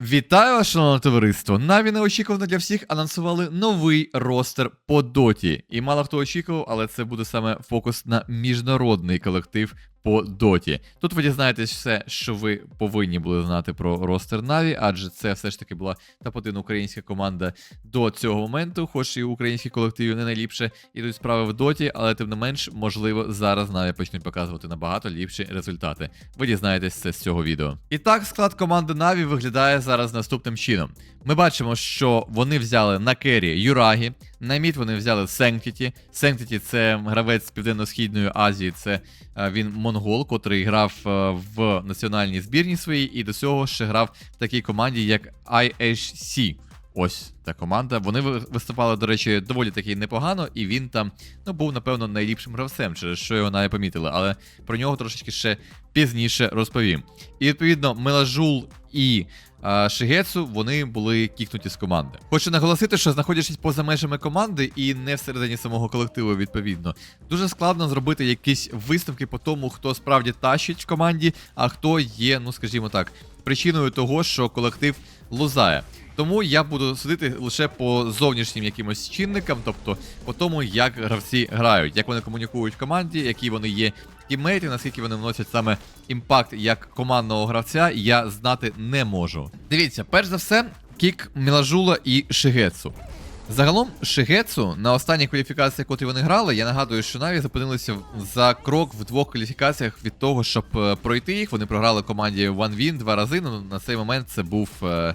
Вітаю, шановне товариство! Наві неочікувано для всіх анонсували новий ростер по доті. І мало хто очікував, але це буде саме фокус на міжнародний колектив по доті. Тут ви дізнаєтесь все, що ви повинні були знати про ростер Наві, адже це все ж таки була топ-1 українська команда до цього моменту, хоч і українські колективи не найліпше ідуть справи в доті, але тим не менш, можливо, зараз Наві почнуть показувати набагато ліпші результати. Ви дізнаєтесь це з цього відео. І так, склад команди Наві виглядає зараз наступним чином. Ми бачимо, що вони взяли на кері Юрагі, на мід вони взяли Сенктіті. Сенктіті це гравець з Південно-Східної Азії, це е, він монгол, котрий грав е, в національній збірні своїй, і до цього ще грав в такій команді, як IHC. Ось та команда. Вони ви- виступали, до речі, доволі таки непогано, і він там ну, був, напевно, найліпшим гравцем, через що його навіть помітили, але про нього трошечки ще пізніше розповім. І відповідно, Мелажул і а, Шигецу вони були кікнуті з команди. Хочу наголосити, що знаходячись поза межами команди і не всередині самого колективу, відповідно, дуже складно зробити якісь висновки по тому, хто справді тащить в команді, а хто є, ну скажімо так, причиною того, що колектив лузає. Тому я буду судити лише по зовнішнім якимось чинникам, тобто по тому, як гравці грають, як вони комунікують в команді, які вони є тіммейти, наскільки вони вносять саме імпакт як командного гравця, я знати не можу. Дивіться, перш за все, кік Мілажула і Шигецу. Загалом, Шигецу на останніх кваліфікаціях, котрі вони грали, я нагадую, що Наві зупинилися за крок в двох кваліфікаціях від того, щоб е, пройти їх. Вони програли команді One Win два рази. Ну, на цей момент це був е,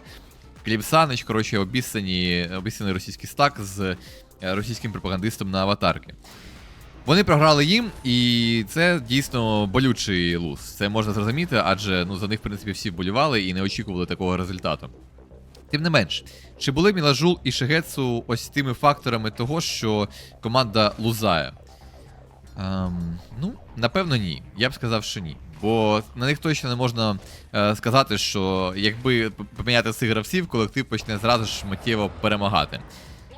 Кліп Санич, коротше, обіцяний російський стак з е, російським пропагандистом на аватарки. Вони програли їм, і це дійсно болючий луз. Це можна зрозуміти, адже ну, за них, в принципі, всі вболівали і не очікували такого результату. Тим не менш, чи були Мілажул і Шигецу ось тими факторами того, що команда лузає? Ем, ну, напевно, ні. Я б сказав, що ні. Бо на них точно не можна е, сказати, що якби поміняти цих гравців, колектив почне зразу ж миттєво перемагати.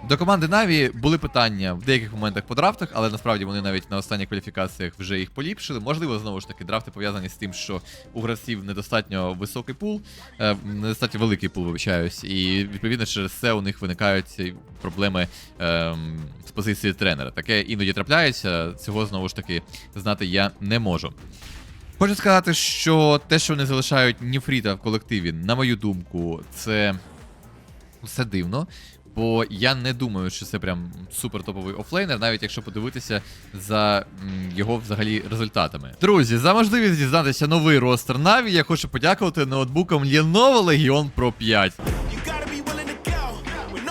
До команди Наві були питання в деяких моментах по драфтах, але насправді вони навіть на останніх кваліфікаціях вже їх поліпшили. Можливо, знову ж таки, драфти пов'язані з тим, що у гравців недостатньо високий пул, е, недостатньо великий пул, вибачаюсь, і відповідно через це у них виникають проблеми ем, з позиції тренера. Таке іноді трапляється. Цього знову ж таки знати я не можу. Хочу сказати, що те, що вони залишають Ніфріта в колективі, на мою думку, це все дивно. Бо я не думаю, що це прям супер топовий офлейнер, навіть якщо подивитися за його взагалі результатами. Друзі, за можливість дізнатися новий ростер Наві, я хочу подякувати ноутбукам Lenovo Legion Pro 5. You gotta be willing to go when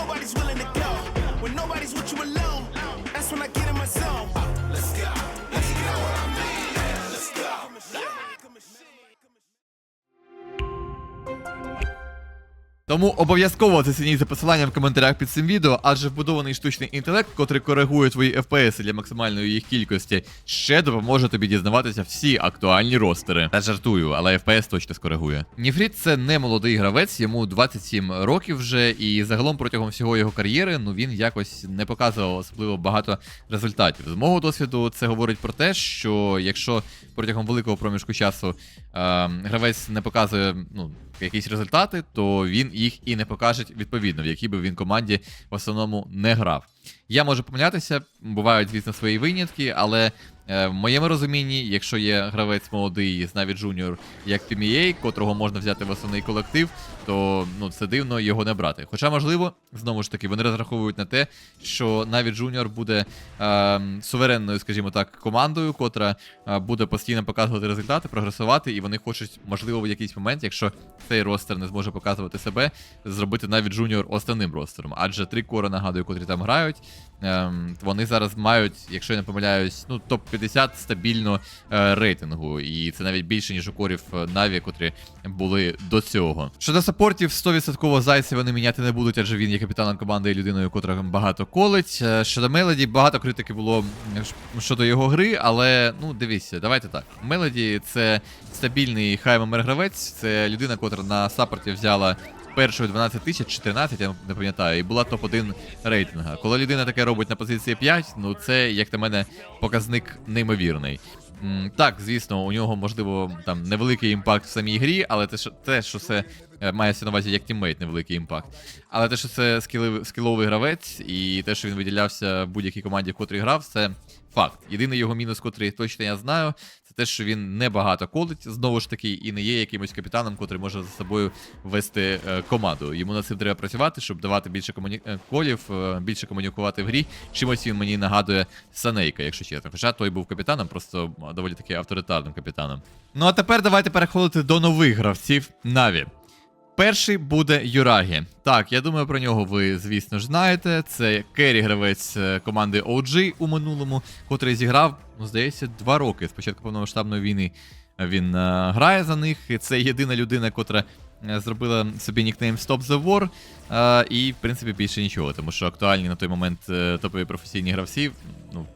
Тому обов'язково зацініть за посиланням в коментарях під цим відео, адже вбудований штучний інтелект, котрий коригує твої FPS для максимальної їх кількості, ще допоможе тобі дізнаватися всі актуальні ростери. Та жартую, але FPS точно скоригує. Ніфріт це не молодий гравець, йому 27 років вже, і загалом протягом всього його кар'єри ну він якось не показував особливо багато результатів. З мого досвіду, це говорить про те, що якщо протягом великого проміжку часу е, гравець не показує ну, якісь результати, то він їх і не покаже відповідно, в якій би він команді в основному не грав. Я можу помилятися, бувають, звісно, свої винятки, але в моєму розумінні, якщо є гравець молодий навіть Junior, як PMEA, котрого можна взяти в основний колектив, то ну це дивно його не брати. Хоча, можливо, знову ж таки, вони розраховують на те, що навіть Junior буде е, суверенною, скажімо так, командою, котра е, буде постійно показувати результати, прогресувати, і вони хочуть, можливо, в якийсь момент, якщо цей ростер не зможе показувати себе, зробити навіть Junior основним ростером. Адже три кори, нагадую, котрі там грають. Ем, вони зараз мають, якщо я не помиляюсь, ну топ-50 стабільно е, рейтингу, і це навіть більше, ніж у корів е, Наві, котрі були до цього. Щодо саппортів, 100% зайця вони міняти не будуть, адже він є капітаном команди і людиною, котра багато колить. Е, Щодо Мелоді, багато критики було щодо його гри, але ну дивіться, давайте так. Мелоді це стабільний хаймер гравець, це людина, котра на саппорті взяла першою 12 тисяч, 14, я не пам'ятаю, і була топ-1 рейтинга. Коли людина таке робить на позиції 5, ну це, як на мене, показник неймовірний. Так, звісно, у нього можливо там невеликий імпакт в самій грі, але те, що те, що це Е, Мається на увазі як тіммейт невеликий імпакт. Але те, що це скіловий, скіловий гравець, і те, що він виділявся будь-якій команді, в котрій грав, це факт. Єдиний його мінус, котрий точно я знаю, це те, що він не багато колить, знову ж таки, і не є якимось капітаном, котрий може за собою вести е, команду. Йому над цим треба працювати, щоб давати більше комуні... е, колів, е, більше комунікувати в грі. Чимось він мені нагадує Санейка, якщо чесно. Хоча той був капітаном, просто доволі таки авторитарним капітаном. Ну а тепер давайте переходити до нових гравців Наві. Перший буде Юрагі. Так, я думаю, про нього ви, звісно ж, знаєте. Це керрі гравець е, команди OG у минулому, котрий зіграв, ну, здається, два роки з початку повномасштабної війни. Він е, грає за них. і Це єдина людина, котра е, зробила собі нікнейм Stop the War. е, і, в принципі, більше нічого, тому що актуальні на той момент топові професійні гравці, ну,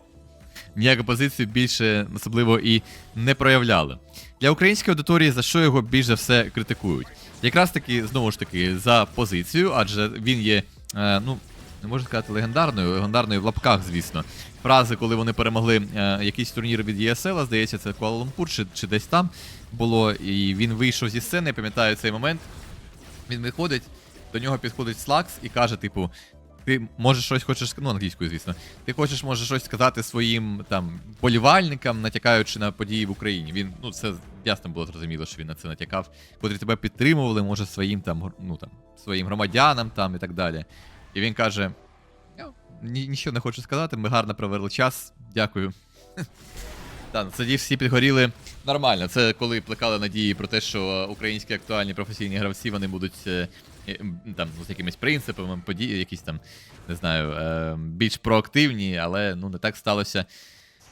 ніяку позицію більше особливо і не проявляли. Для української аудиторії за що його більш за все критикують? Якраз таки, знову ж таки, за позицію, адже він є, е, ну, не можна сказати легендарною, легендарною в лапках, звісно. Фрази, коли вони перемогли е, якийсь турнір від ЄСЛ, здається, це Куала-Лумпур чи, чи десь там було, і він вийшов зі сцени, я пам'ятаю цей момент. Він виходить, до нього підходить Слакс і каже, типу, ти можеш щось хочеш ну англійською, звісно. Ти хочеш, може, щось сказати своїм там болівальникам, натякаючи на події в Україні. Він, ну, це ясно було зрозуміло, що він на це натякав, котрі тебе підтримували, може, своїм там, ну там, своїм громадянам там і так далі. І він каже: нічого не хочу сказати, ми гарно провели час, дякую. Так, тоді всі підгоріли нормально. Це коли плекали надії про те, що українські актуальні професійні гравці вони будуть е, там з якимись принципами, події, якісь там, не знаю, е, більш проактивні, але ну не так сталося.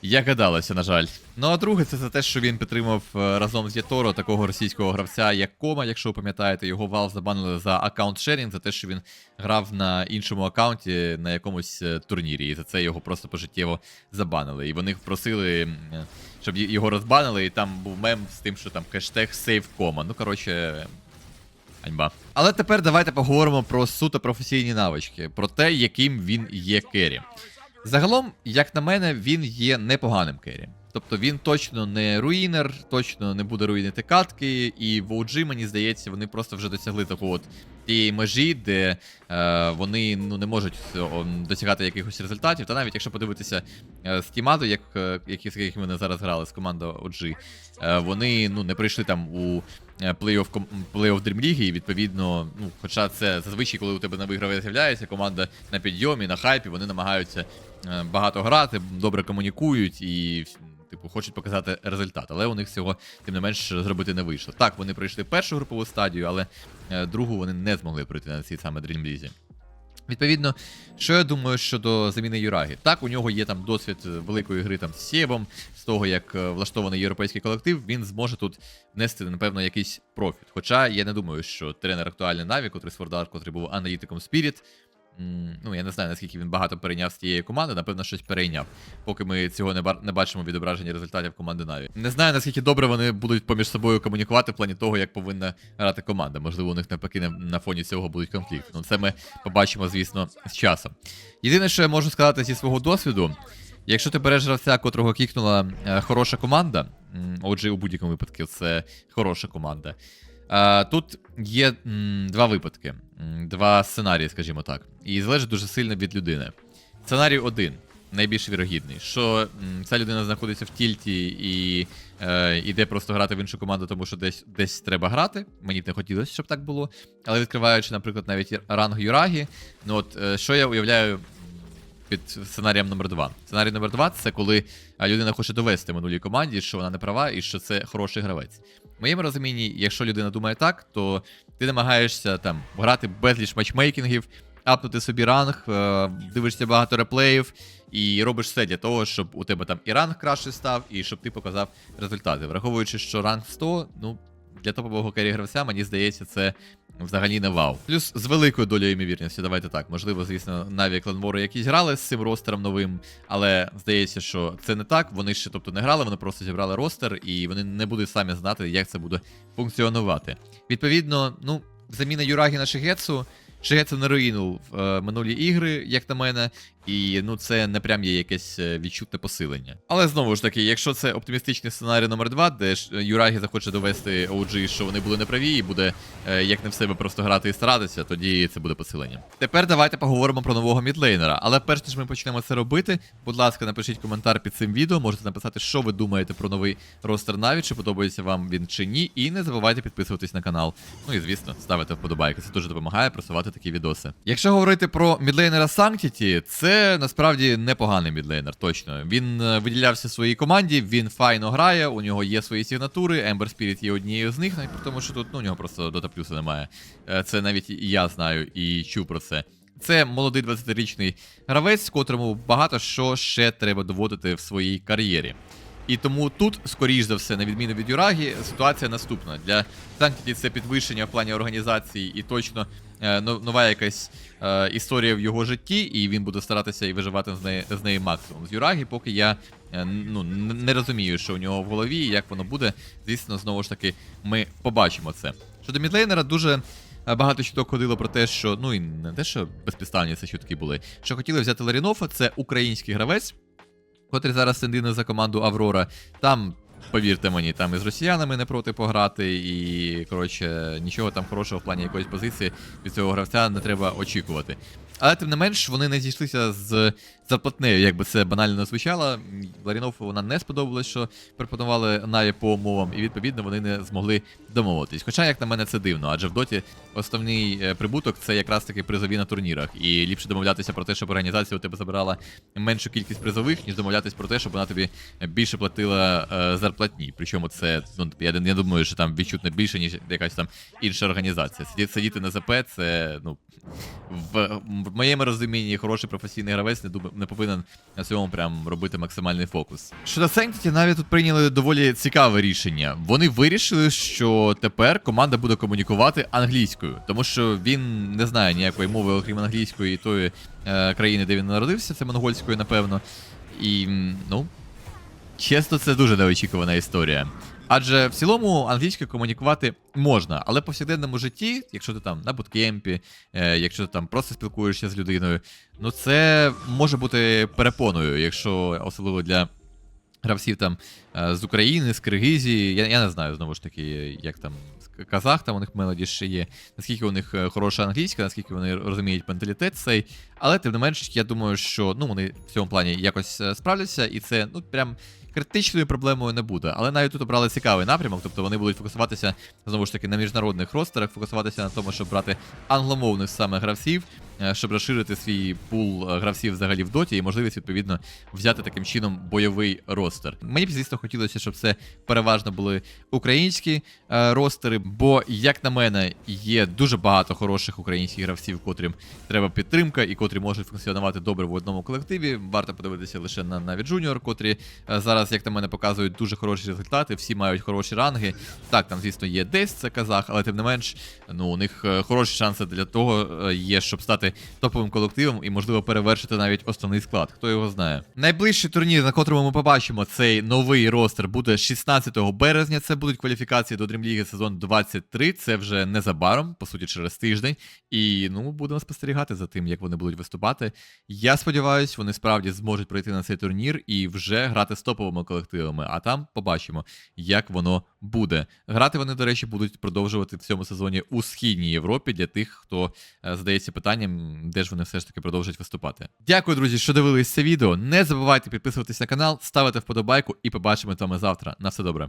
Як гадалося, на жаль. Ну а друге, це за те, що він підтримав е, разом з Єторо такого російського гравця, як Кома, якщо ви пам'ятаєте, його Valve забанили за аккаунт шерінг, за те, що він грав на іншому аккаунті на якомусь е, турнірі, і за це його просто пожиттєво забанили. І вони просили, е, щоб його розбанили, і там був мем з тим, що там хештег SaveComa. Ну, коротше, Ганьба. Але тепер давайте поговоримо про суто професійні навички, про те, яким він є керрі. Загалом, як на мене, він є непоганим керрі. Тобто він точно не руїнер, точно не буде руїнити катки, і в OG, мені здається, вони просто вже досягли такого от тієї межі, де е, вони ну, не можуть досягати якихось результатів. Та навіть якщо подивитися е, з Тімаду, як, е, які, з якими вони зараз грали з командою OG, е, вони ну, не прийшли там у е, плей-офф ком- плей-офф Dream League, і відповідно, ну, хоча це зазвичай, коли у тебе на виграві з'являється, команда на підйомі, на хайпі, вони намагаються е, багато грати, добре комунікують і. Типу, хочуть показати результат, але у них цього, тим не менш, зробити не вийшло. Так, вони пройшли першу групову стадію, але е, другу вони не змогли пройти на цій саме League. Відповідно, що я думаю щодо заміни Юраги? Так, у нього є там досвід е, великої гри там з Сєбом, з того, як е, влаштований європейський колектив, він зможе тут внести, напевно, якийсь профіт. Хоча я не думаю, що тренер актуальний Наві, котрий Свордар, котрий був аналітиком м, ну я не знаю, наскільки він багато перейняв з тієї команди, напевно, щось перейняв, поки ми цього не, бар- не бачимо відображення результатів команди Наві. Не знаю, наскільки добре вони будуть поміж собою комунікувати в плані того, як повинна грати команда. Можливо, у них навпаки на, фоні цього будуть конфлікти. Ну це ми побачимо, звісно, з часом. Єдине, що я можу сказати зі свого досвіду, якщо ти береш гравця, котрого кікнула е, хороша команда, отже, у будь-якому випадку це хороша команда. Тут є два випадки, два сценарії, скажімо так. І залежить дуже сильно від людини. Сценарій один, найбільш вірогідний, що ця людина знаходиться в тільті і е, іде просто грати в іншу команду, тому що десь, десь треба грати. Мені б не хотілося, щоб так було. Але відкриваючи, наприклад, навіть ранг Юрагі, ну от е, що я уявляю під сценарієм номер 2 Сценарій номер 2 це коли людина хоче довести минулій команді, що вона не права і що це хороший гравець. В моєму розумінні, якщо людина думає так, то ти намагаєшся там грати безліч матчмейкінгів, апнути собі ранг, е, дивишся багато реплеїв і робиш все для того, щоб у тебе там і ранг краще став, і щоб ти показав результати. Враховуючи, що ранг 100, ну. Для топового керрі гравця, мені здається, це взагалі не вау. Плюс з великою долею ймовірності, давайте так. Можливо, звісно, Наві Кланвору якісь грали з цим ростером новим, але здається, що це не так. Вони ще тобто не грали, вони просто зібрали ростер, і вони не будуть самі знати, як це буде функціонувати. Відповідно, ну, заміна Юрагі на Шигетсу. Це не руїнув е, минулі ігри, як на мене, і ну це не прям є якесь е, відчутне посилення. Але знову ж таки, якщо це оптимістичний сценарій номер 2 де е, Юрагі захоче довести OG, що вони були неправі, і буде е, як не в себе просто грати і старатися, тоді це буде посилення. Тепер давайте поговоримо про нового мідлейнера. Але перш ніж ми почнемо це робити, будь ласка, напишіть коментар під цим відео. Можете написати, що ви думаєте про новий ростер Наві, чи подобається вам він чи ні. І не забувайте підписуватись на канал. Ну і звісно, ставити вподобайки. Це дуже допомагає просувати такі відоси. Якщо говорити про мідлейнера Sanctity, це насправді непоганий мідлейнер, точно. Він е, виділявся своїй команді, він файно грає, у нього є свої сигнатури, Ember Spirit є однією з них, навіть тому, що тут ну, у нього просто дота плюсу немає. Е, Це навіть і я знаю і чув про це. Це молодий 20-річний гравець, котрому багато що ще треба доводити в своїй кар'єрі. І тому тут, скоріш за все, на відміну від Юрагі, ситуація наступна. Для Sanctity це підвищення в плані організації і точно но- нова якась е, історія в його житті, і він буде старатися і виживати з неї, з неї максимум. З Юрагі, поки я е, ну, не розумію, що у нього в голові і як воно буде. Звісно, знову ж таки, ми побачимо це. Щодо мідлейнера, дуже. е, Багато чуток ходило про те, що ну і не те, що безпідставні це чутки були. Що хотіли взяти Ларінофа, це український гравець, котрий зараз сендине за команду Аврора. Там, повірте мені, там із росіянами не проти пограти, і коротше, нічого там хорошого в плані якоїсь позиції від цього гравця не треба очікувати. Але тим не менш, вони не зійшлися з зарплатнею, як би це банально не звучало. Ларінофу вона не сподобалось, що пропонували Наві по умовам, і відповідно вони не змогли домовитись. Хоча, як на мене, це дивно, адже в доті основний е, прибуток це якраз таки призові на турнірах. І ліпше домовлятися про те, щоб організація у тебе забирала меншу кількість призових, ніж домовлятись про те, щоб вона тобі більше платила е, зарплатні. Причому це ну я не думаю, що там відчутно більше, ніж якась там інша організація. Сидіти на ЗП, це ну в, в моєму розумінні хороший професійний гравець не дум- не повинен на цьому прям робити максимальний фокус. Щодо Sanctity, навіть тут прийняли доволі цікаве рішення. Вони вирішили, що тепер команда буде комунікувати англійською, тому що він не знає ніякої мови, окрім англійської і тої е, країни, де він народився, це монгольською, напевно. І ну, чесно, це дуже неочікувана історія. Адже в цілому англійською комунікувати можна, але в повсякденному житті, якщо ти там на буткемпі, е, якщо ти там просто спілкуєшся з людиною, ну це може бути перепоною, якщо особливо для гравців там е, з України, з Киргизії. Я, я не знаю знову ж таки, як там казах, там у них мелоді ще є, наскільки у них е, хороша англійська, наскільки вони розуміють менталітет цей. Але тим не менш, я думаю, що ну вони в цьому плані якось е, справляться, і це ну прям. Критичною проблемою не буде, але навіть тут обрали цікавий напрямок, тобто вони будуть фокусуватися знову ж таки на міжнародних ростерах, фокусуватися на тому, щоб брати англомовних саме гравців, щоб розширити свій пул е, гравців взагалі в доті і можливість відповідно взяти таким чином бойовий ростер. Мені б звісно хотілося, щоб це переважно були українські е, ростери, бо, як на мене, є дуже багато хороших українських гравців, котрим треба підтримка і котрі можуть функціонувати добре в одному колективі. Варто подивитися лише на Наві Junior, котрі е, зараз, як на мене, показують дуже хороші результати. Всі мають хороші ранги. Так, там, звісно, є десь це казах, але тим не менш, ну у них е, хороші шанси для того е, є, щоб стати топовим колективом і, можливо, перевершити навіть основний склад. Хто його знає. Найближчий турнір, на котрому ми побачимо цей новий ростер, буде 16 березня. Це будуть кваліфікації до Дрімліги сезон 23. Це вже незабаром, по суті, через тиждень. І ну будемо спостерігати за тим, як вони будуть виступати. Я сподіваюся, вони справді зможуть пройти на цей турнір і вже грати з топовими колективами. А там побачимо, як воно буде. Грати вони, до речі, будуть продовжувати в цьому сезоні у східній Європі для тих, хто е, задається питанням, де ж вони все ж таки продовжать виступати. Дякую, друзі, що дивились це відео. Не забувайте підписуватись на канал, ставити вподобайку і побачимо з вами завтра. На все добре.